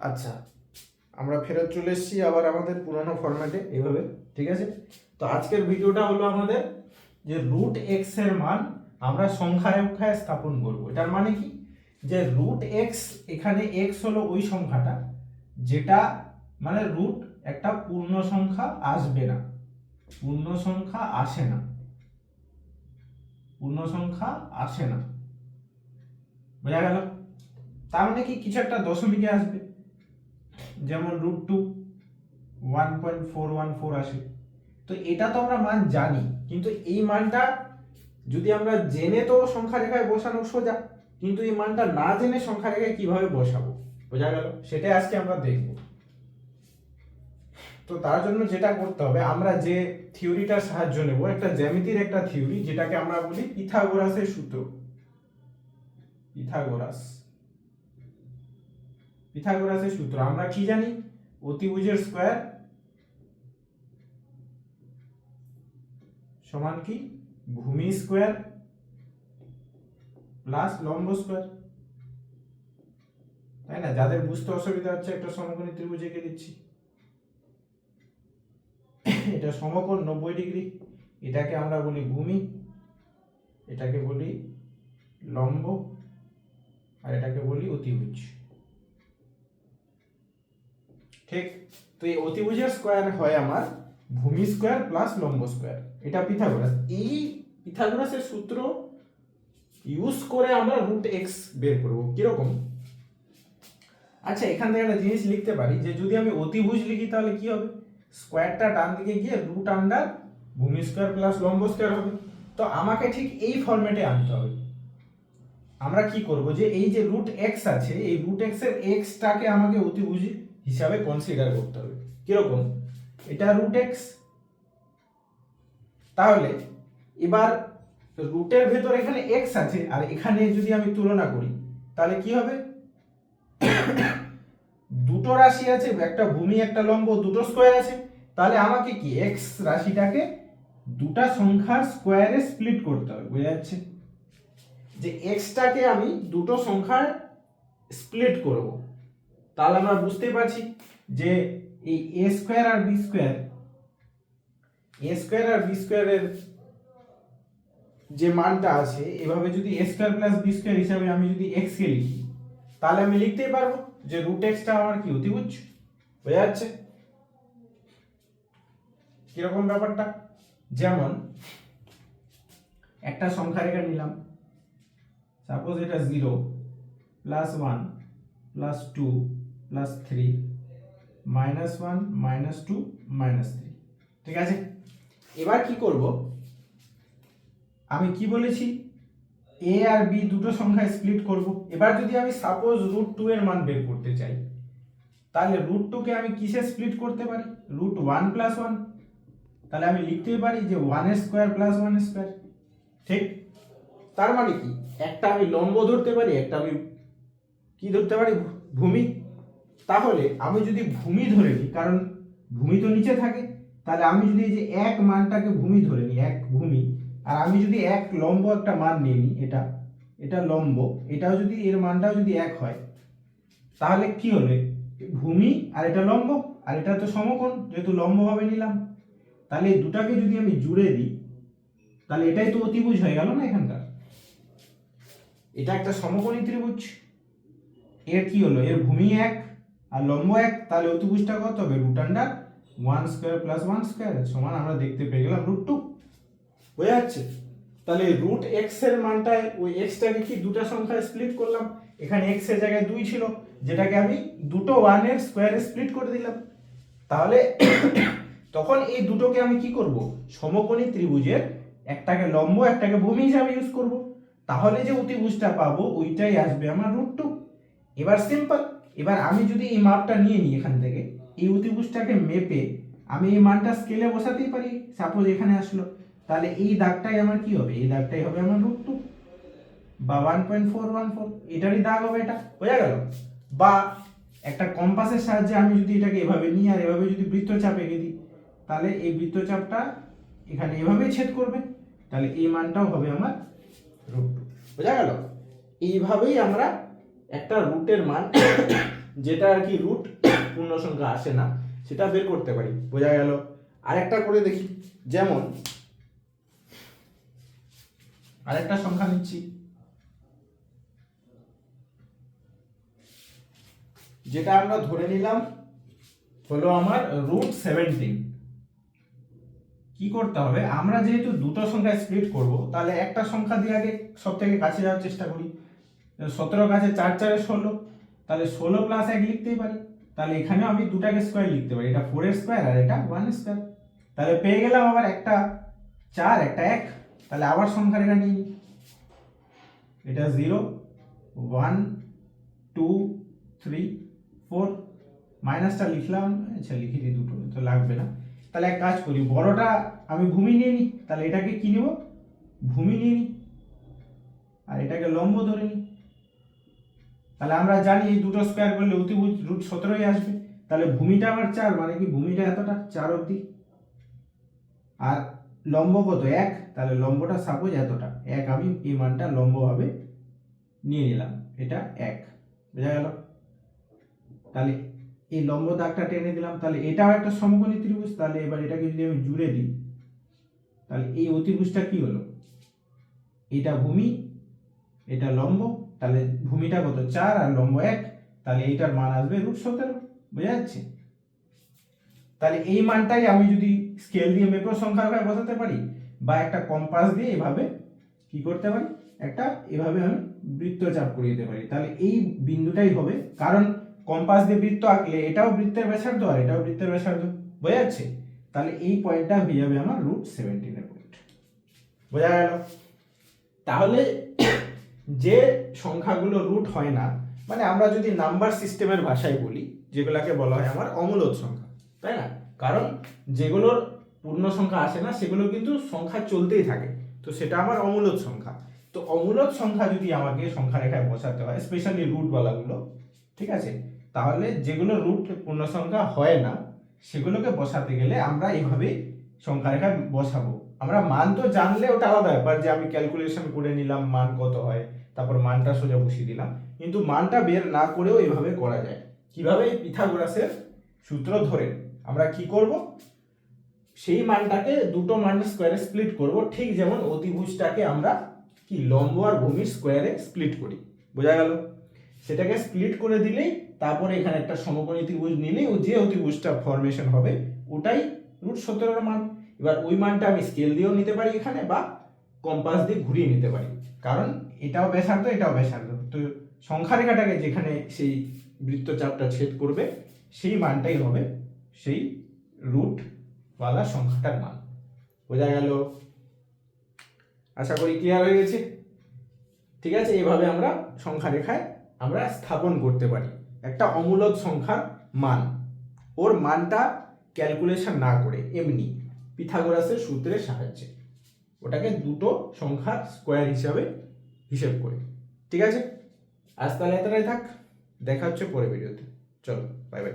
আচ্ছা আমরা ফেরত চলে এসেছি আবার আমাদের পুরোনো ফরম্যাটে এভাবে, ঠিক আছে? তো আজকের ভিডিওটা হলো আমাদের যে রুট এক্সের মান আমরা সংখ্যা রেখায় স্থাপন করব। এটার মানে কি? যে রুট এক্স এখানে এক্স হলো ওই সংখ্যাটা যেটা মানে রুট একটা পূর্ণ সংখ্যা আসবে না। পূর্ণ সংখ্যা আসে না। পূর্ণ সংখ্যা আসে না। বোঝা গেল? তার মানে কি? কিছু একটা দশমিকে আসবে। যেমন root two one point four one four আসে। তো এটা তো আমরা মান জানি, কিন্তু এই মানটা যদি আমরা জেনে তো সংখ্যা রেখায় বসানো সোজা, কিন্তু এই মানটা না জেনে সংখ্যা রেখায় কীভাবে বসাবো? বোঝা গেল? সেটাই আজকে আমরা দেখব। তো তার জন্য যেটা করতে হবে, আমরা যে থিওরিটার সাহায্য নেব, একটা জ্যামিতির একটা থিওরি, যেটাকে আমরা বলি পিথাগোরাসের সূত্র। পিথাগোরাস। পিথাগোরাসের সূত্র। আমরা কি জানি? অতিভুজের স্কোয়ার সমান কি? ভূমি স্কোয়ার প্লাস লম্ব স্কোয়ার। তাই না? যাদের বুঝতে অসুবিধা হচ্ছে, একটা সমকোণী ত্রিভুজ এঁকে দিচ্ছি। এটা সমকোণ নব্বই ডিগ্রি। এটাকে আমরা বলি ভূমি, এটাকে বলি লম্ব, আর এটাকে বলি অতিভুজ। ঠিক? তো এই অতিভুজের স্কোয়ার হয় আমার ভূমি স্কোয়ার প্লাস লম্ব স্কোয়ার এটা পিথাগোরাস এই পিথাগোরাসের সূত্র ইউজ করে আমরা রুট এক্স বের করব। কীরকম? আচ্ছা এখান থেকে একটা জিনিস লিখতে পারি যে, যদি আমি অতিভুজ লিখি তাহলে কি হবে? স্কোয়ারটা ডান দিকে গিয়ে রুট আন্ডার ভূমি স্কোয়ার প্লাস লম্ব স্কোয়ার হবে। তো আমাকে ঠিক এই ফরম্যাটে আনতে হবে। আমরা কি করব যে, এই যে রুট এক্স আছে, এই রুট এক্সের এক্সটাকে আমাকে অতিভুজ হিসাবে কনসিডার করতে হবে। কীরকম? এটা রুট এক্স তাহলে এবার রুটের ভেতর এখানে এক্স আছে, আর এখানে যদি আমি তুলনা করি, তাহলে কি হবে? দুটো রাশি আছে, একটা ভূমি, একটা লম্ব, দুটো স্কোয়ার আছে। তাহলে আমাকে কি এক্স রাশিটাকে দুটা সংখ্যার স্কোয়ারে স্প্লিট করতে হবে, বোঝা যাচ্ছে? যে এক্সটাকে আমি দুটো সংখ্যার স্প্লিট করব। তাহলে আমরা বুঝতে পারছি যে এই এ স্কোয়ার আর বি স্কোয়ার এ স্কোয়ার আর বি স্কোয়ারের যে মানটা আছে, এভাবে যদি A square plus B square হিসাবে আমি যদি এক্স কে লিখি, তাহলে আমি লিখতেই পারব যে রুট এক্সটা আমার কি অতিভুজ, বোঝা যাচ্ছে? কীরকম ব্যাপারটা? যেমন, একটা সংখ্যা রেখা নিলাম। সাপোজ এটা zero plus one plus two plus three minus one minus two minus three ঠিক আছে? এবার কি করব? আমি কি বলেছি? এ আর বি দুটো সংখ্যা স্প্লিট করব। এবার যদি আমি সাপোজ রুট টু এর মান বের করতে চাই, তাহলে রুট টুকে আমি কিসে স্প্লিট করতে পারি? রুট ওয়ান প্লাস ওয়ান তাহলে আমি লিখতেই পারি যে ওয়ানের স্কোয়ার প্লাস ওয়ান স্কোয়ার ঠিক? তার মানে কি? একটা আমি লম্ব ধরতে পারি, একটা আমি কি ধরতে পারি? ভূমি। তাহলে আমি যদি ভূমি ধরে নিই, কারণ ভূমি তো নিচে থাকে, তাহলে আমি যদি এই যে এক মানটাকে ভূমি ধরে নিই, এক ভূমি, আর আমি যদি এক লম্ব একটা মান নিয়ে নিই, এটা এটা লম্ব, এটাও যদি, এর মানটাও যদি এক হয়, তাহলে কি হবে? ভূমি আর এটা লম্ব, আর এটা তো সমকোণ, যেহেতু লম্বভাবে নিলাম, তাহলে এই দুটাকে যদি আমি জুড়ে দিই, তাহলে এটাই তো অতিভুজ হয়ে গেল না এখানকার? এটা একটা সমকোণী ত্রিভুজ, এর কি হলো? এর ভূমি এক আর লম্ব এক, তাহলে অতিভুজটা কত হবে? Root under one square plus one square সমান আমরা দেখতে পেয়ে গেলাম রুট টু হয়ে যাচ্ছে। তাহলে রুট এক্সের মানটায় ওই এক্সটাকে কি দুটো সংখ্যায় স্প্লিট করলাম? এখানে এক্সের জায়গায় দুই ছিল, যেটাকে আমি দুটো ওয়ানের স্কোয়ারে স্প্লিট করে দিলাম। তাহলে তখন এই দুটোকে আমি কি করব? সমকোণী ত্রিভুজের একটাকে লম্ব, একটাকে ভূমি হিসাবে ইউজ করব। তাহলে যে অতিভুজটা পাবো, ওইটাই আসবে আমার রুট টু এবার সিম্পল এবার আমি যদি এই মাপটা নিয়ে নিই এখান থেকে, এই অতিভুজটাকে মেপে আমি এই মানটা স্কেলে বসাতেই পারি সাপোজ এখানে আসলো। তাহলে এই দাগটাই আমার কি হবে? এই দাগটাই হবে আমার রুট টু বা one point four one four এটারই দাগ হবে এটা বোঝা গেল। বা একটা কম্পাসের সাহায্যে আমি যদি এটাকে এভাবে নিই আর এভাবে যদি বৃত্তচাপ এঁকে দিই, তাহলে এই বৃত্তচাপটা এখানে এভাবেই ছেদ করবে। তাহলে এই মানটাও হবে আমার রুট টু বোঝা গেল? এইভাবেই আমরা একটা রুটের মান যেটা আর কি রুট পূর্ণ সংখ্যা আসে না, সেটা বের করতে পারি। বোঝা গেল? আরেকটা করে দেখি। যেমন, আরেকটা সংখ্যা নিচ্ছি। যেটা আমরা ধরে নিলাম হলো আমার রুট সেভেন্টিন। কি করতে হবে? আমরা যেহেতু দুটো সংখ্যা স্প্লিট করব, তাহলে একটা সংখ্যা দিয়ে আগে সব থেকে কাছে যাওয়ার চেষ্টা করি। সতেরো কাছে চার চারে ষোলো। তাহলে ষোলো প্লাস এক লিখতেই পারি। তাহলে এখানেও আমি দুটাকে স্কোয়ার লিখতে পারি। এটা ফোর স্কোয়ার আর এটা ওয়ান স্কোয়ার তাহলে পেয়ে গেলাম আবার একটা চার, একটা এক। তাহলে আবার সংখ্যা রেখা নিই এটা zero one two three four মাইনাসটা লিখলাম আচ্ছা লিখে দিই দুটো, তো লাগবে না। তাহলে এক কাজ করি, বড়টা আমি ভূমি নিয়ে নিই তাহলে এটাকে কি নেব? ভূমি নিয়ে নিই আর এটাকে লম্ব ধরে নিই তাহলে আমরা জানি এই দুটো স্কোয়ার করলে অতিভুজ রুট সতেরোই আসবে। তাহলে ভূমিটা আবার চার মানে কি ভূমিটা এতটা? চার অবধি। আর লম্ব কত? এক। তাহলে লম্বটা সাপোজ এতটা। এক, আমি এই মানটা লম্বভাবে নিয়ে নিলাম। এটা এক। বোঝা গেল? তাহলে এই লম্ব দাগটা টেনে দিলাম। তাহলে এটাও একটা সমকোণী ত্রিভুজ। তাহলে এবার এটাকে যদি আমি জুড়ে দিই, তাহলে এই অতিভুজটা কি হলো? এটা ভূমি, এটা লম্ব তাহলে ভূমিটা কত? চার আর লম্ব এক, তাহলে এইটার মান আসবে রুট সতেরো, বোঝা যাচ্ছে? তাহলে এই মানটাই আমি যদি স্কেল দিয়ে মেপেও সংখ্যা রেখায় বসাতে পারি, বা একটা কম্পাস দিয়ে এভাবে কি করতে পারি? একটা এভাবে আমি বৃত্তচাপ করিয়ে দিতে পারি। তাহলে এই বিন্দুটাই হবে, কারণ কম্পাস দিয়ে বৃত্ত আঁকলে এটাও বৃত্তের ব্যাসার্ধ আর এটাও বৃত্তের ব্যাসার্ধ, বোঝা যাচ্ছে? তাহলে এই পয়েন্টটা হয়ে যাবে আমার রুট সেভেন্টিনের পয়েন্ট বোঝা গেল? তাহলে যে সংখ্যাগুলো রুট হয় না মানে আমরা যদি নাম্বার সিস্টেমের ভাষায় বলি, যেগুলোকে বলা হয় আমার অমূলদ সংখ্যা, তাই না? কারণ যেগুলোর পূর্ণ সংখ্যা আসে না, সেগুলো কিন্তু সংখ্যা চলতেই থাকে। তো সেটা আমার অমূলদ সংখ্যা। তো অমূলদ সংখ্যা যদি আমাকে সংখ্যা রেখায় বসাতে হয় স্পেশালি রুটওয়ালাগুলো ঠিক আছে? তাহলে যেগুলো রুট পূর্ণ সংখ্যা হয় না, সেগুলোকে বসাতে গেলে আমরা এইভাবে সংখ্যা রেখা বসাবো। আমরা মান তো জানলে ওটা আলাদা ব্যাপার যে আমি ক্যালকুলেশন করে নিলাম মান কত হয়। তারপর মানটা সোজা বসিয়ে দিলাম। কিন্তু মানটা বের না করেও এইভাবে করা যায়। কীভাবে? পিথাগোরাসের সূত্র ধরে। আমরা কি করব? সেই মানটাকে দুটো মান স্কোয়ারে স্প্লিট করব। ঠিক যেমন অতিভুজটাকে আমরা কি, লম্ব আর ভূমির স্কোয়ারে স্প্লিট করি। বোঝা গেল? সেটাকে স্প্লিট করে দিলেই তারপরে এখানে একটা সমকোণী ত্রিভুজ নিলেই ও যে অতিভুজটা ফরমেশন হবে, ওটাই রুট সতেরোর মান। এবার ওই মানটা আমি স্কেল দিয়েও নিতে পারি এখানে বা কম্পাস দিয়ে ঘুরিয়ে নিতে পারি। কারণ এটাও ব্যাসার্ধ এটাও ব্যাসার্ধ। তো সংখ্যা রেখাটাকে যেখানে সেই বৃত্তচাপটা ছেদ করবে, সেই মানটাই হবে সেই রুট ওয়ালা সংখ্যাটার মান। বোঝা গেল? আশা করি ক্লিয়ার হয়ে গেছে? ঠিক আছে? এভাবে আমরা সংখ্যা রেখায় আমরা স্থাপন করতে পারি। একটা অমূলক সংখ্যার মান। ওর মানটা ক্যালকুলেশন না করে, এমনি পিথাগোরাসের সূত্রের সাহায্যে। ওটাকে দুটো সংখ্যার স্কোয়ার হিসাবে হিসেব করে। ঠিক আছে? আজ তাহলে এতটাই থাক। দেখা হচ্ছে পরে ভিডিওতে। চলো বাই বাই